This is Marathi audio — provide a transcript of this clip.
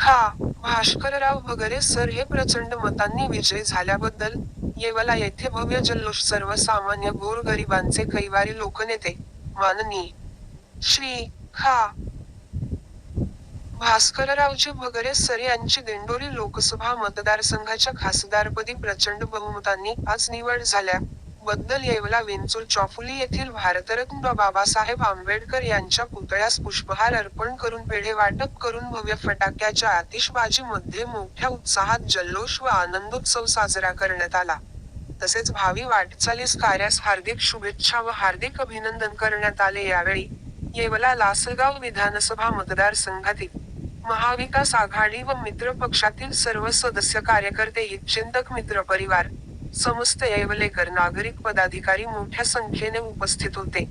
हा भास्करराव भगरे सर हे प्रचंड मतांनी विजयी झाल्याबद्दल, येवला येथे भव्य जल्लोष सर्वसामान्य गोरगरिबांचे कैवारी लोकनेते, माननीय श्री. खा. भास्कररावजी भगरे सर यांची दिंडोरी लोकसभा मतदारसंघाच्या खासदारपदी प्रचंड बहुमतांनी आज निवड झाल्या, बद्दल येवला विंचूर चौफुली येथील भारतरत्न बाबासाहेब आंबेडकर यांच्या पुतळ्यास पुष्पहार अर्पण करून पेढे वाटप करून भव्य फटाक्याच्या आतिशबाजीमध्ये मोठ्या उत्साहात जल्लोष व आनंदोत्सव साजरा करण्यात आला. तसेच भावी वाटचालीस कार्यास हार्दिक शुभेच्छा व हार्दिक अभिनंदन करण्यात आले यावेळी, येवला लासलगाव विधानसभा मतदारसंघातील, महाविकास आघाडी व मित्र पक्षातील सर्व सदस्य कार्यकर्ते हितचिंतक मित्रपरिवार, समस्त येवलेकर नागरिक पदाधिकारी मोठ्या संख्येने उपस्थित होते.